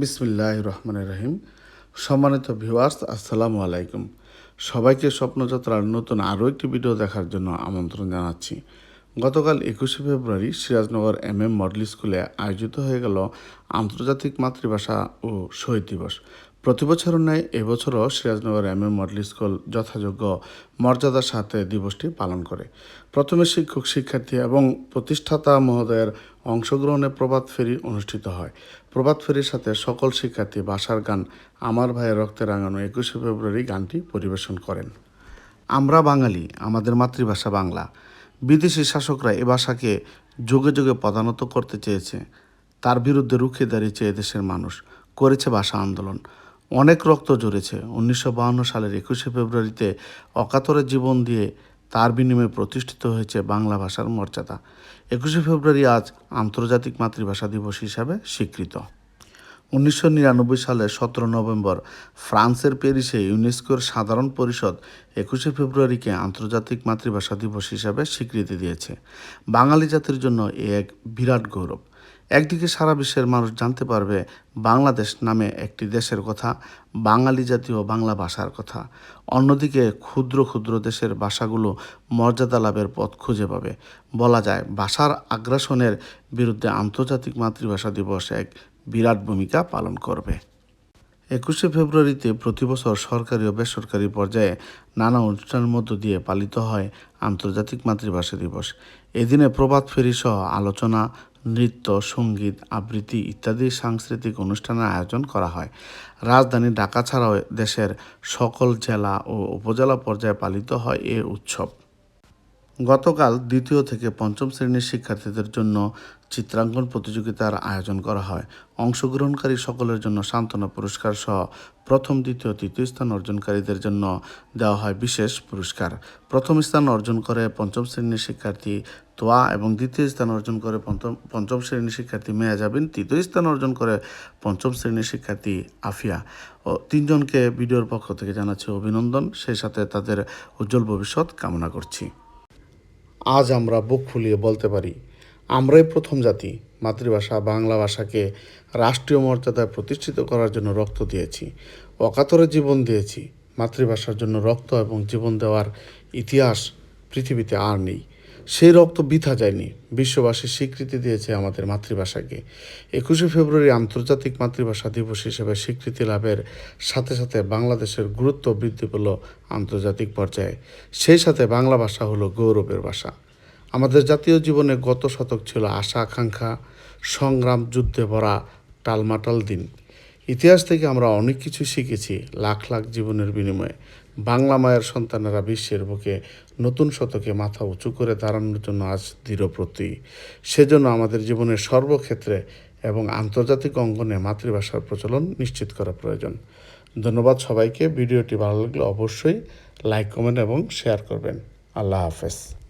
বিসমিল্লাহ রহমান রহিম। সম্মানিত ভিউয়ার্স, আসসালামু আলাইকুম। সবাইকে স্বপ্নযাত্রার নতুন আরও একটি ভিডিও দেখার জন্য আমন্ত্রণ জানাচ্ছি। গতকাল একুশে ফেব্রুয়ারি সিরাজনগর এম এম মডেল স্কুলে আয়োজিত হয়ে গেল আন্তর্জাতিক মাতৃভাষা ও শহীদ দিবস। প্রতি বছরের ন্যায় এবছরও Sirajnagar M M model school যথাযোগ্য মর্যাদার সাথে দিবসটি পালন করে। প্রথমে শিক্ষক, শিক্ষার্থী এবং প্রতিষ্ঠাতা মহোদয়ের অংশগ্রহণে প্রভাত ফেরি অনুষ্ঠিত হয়। প্রভাত ফেরির সাথে সকল শিক্ষার্থী ভাষার গান আমার ভাইয়ের রক্তে রাঙানো একুশে ফেব্রুয়ারি গানটি পরিবেশন করেন। আমরা বাঙালি, আমাদের মাতৃভাষা বাংলা। বিদেশি শাসকরা এ ভাষাকে যুগে যুগে প্রধানত করতে চেয়েছে। তার বিরুদ্ধে রুখে দাঁড়িয়েছে এদেশের মানুষ। করেছে ভাষা আন্দোলন। অনেক রক্ত জড়েছে উনিশশো সালের একুশে ফেব্রুয়ারিতে অকাতরে জীবন দিয়ে তার বিনিময়ে প্রতিষ্ঠিত হয়েছে বাংলা ভাষার মর্যাদা। একুশে ফেব্রুয়ারি আজ আন্তর্জাতিক মাতৃভাষা দিবস হিসাবে স্বীকৃত। উনিশশো নিরানব্বই সালের সতেরো নভেম্বর ফ্রান্সের প্যারিসে ইউনেস্কোর সাধারণ পরিষদ একুশে ফেব্রুয়ারিকে আন্তর্জাতিক মাতৃভাষা দিবস হিসাবে স্বীকৃতি দিয়েছে। বাঙালি জাতির জন্য এ এক বিরাট গৌরব। একদিকে সারা বিশ্বের মানুষ জানতে পারবে বাংলাদেশ নামে একটি দেশের কথা, বাঙালি জাতীয় বাংলা ভাষার কথা। অন্যদিকে ক্ষুদ্র ক্ষুদ্র দেশের ভাষাগুলো মর্যাদা লাভের পথ খুঁজে পাবে। বলা যায়, ভাষার আগ্রাসনের বিরুদ্ধে আন্তর্জাতিক মাতৃভাষা দিবস এক বিরাট ভূমিকা পালন করবে। একুশে ফেব্রুয়ারিতে প্রতি বছর সরকারি ও বেসরকারি পর্যায়ে নানা অনুষ্ঠানের মধ্য দিয়ে পালিত হয় আন্তর্জাতিক মাতৃভাষা দিবস। এদিনে প্রভাত ফেরি সহ আলোচনা, নৃত্য, সংগীত, আবৃত্তি ইত্যাদি সাংস্কৃতিক অনুষ্ঠানের আয়োজন করা হয়। রাজধানী ঢাকা ছাড়াও দেশের সকল জেলা ও উপজেলা পর্যায়ে পালিত হয় এ উৎসব। গতকাল দ্বিতীয় থেকে পঞ্চম শ্রেণির শিক্ষার্থীদের জন্য চিত্রাঙ্কন প্রতিযোগিতার আয়োজন করা হয়। অংশগ্রহণকারী সকলের জন্য সান্ত্বনা পুরস্কার সহ প্রথম, দ্বিতীয়, তৃতীয় স্থান অর্জনকারীদের জন্য দেওয়া হয় বিশেষ পুরস্কার। প্রথম স্থান অর্জন করে পঞ্চম শ্রেণির শিক্ষার্থী তোয়া এবং দ্বিতীয় স্থান অর্জন করে পঞ্চম পঞ্চম শ্রেণির শিক্ষার্থী মেয়া যাবিন তৃতীয় স্থান অর্জন করে পঞ্চম শ্রেণির শিক্ষার্থী আফিয়া। ও তিনজনকে ভিডিওর পক্ষ থেকে জানাচ্ছি অভিনন্দন। সেই সাথে তাদের উজ্জ্বল ভবিষ্যৎ কামনা করছি। আজ আমরা বুক ফুলিয়ে বলতে পারি, আমরাই প্রথম জাতি, মাতৃভাষা বাংলা ভাষাকে রাষ্ট্রীয় মর্যাদায় প্রতিষ্ঠিত করার জন্য রক্ত দিয়েছি, অকাতরে জীবন দিয়েছি, মাতৃভাষার জন্য রক্ত এবং জীবন দেওয়ার ইতিহাস পৃথিবীতে আর নেই। সেই রক্ত বৃথা যায়নি। বিশ্ববাসী স্বীকৃতি দিয়েছে আমাদের মাতৃভাষাকে। একুশে ফেব্রুয়ারি আন্তর্জাতিক মাতৃভাষা দিবস হিসেবে স্বীকৃতি লাভের সাথে সাথে বাংলাদেশের গুরুত্ব বৃদ্ধি পেল আন্তর্জাতিক পর্যায়ে। সেই সাথে বাংলা ভাষা হলো গৌরবের ভাষা। আমাদের জাতীয় জীবনে গত শতক ছিল আশা আকাঙ্ক্ষা সংগ্রাম, যুদ্ধে ভরা টালমাটাল দিন। ইতিহাস থেকে আমরা অনেক কিছু শিখেছি লাখ লাখ জীবনের বিনিময়ে। বাংলা মায়ের সন্তানেরা বিশ্বের বুকে নতুন শতকে মাথা উঁচু করে দাঁড়ানোর জন্য আজ দৃঢ়প্রতি সেজন্য আমাদের জীবনের সর্বক্ষেত্রে এবং আন্তর্জাতিক অঙ্গনে মাতৃভাষার প্রচলন নিশ্চিত করা প্রয়োজন। ধন্যবাদ সবাইকে। ভিডিওটি ভালো লাগলে অবশ্যই লাইক, কমেন্ট এবং শেয়ার করবেন। আল্লাহ হাফেজ।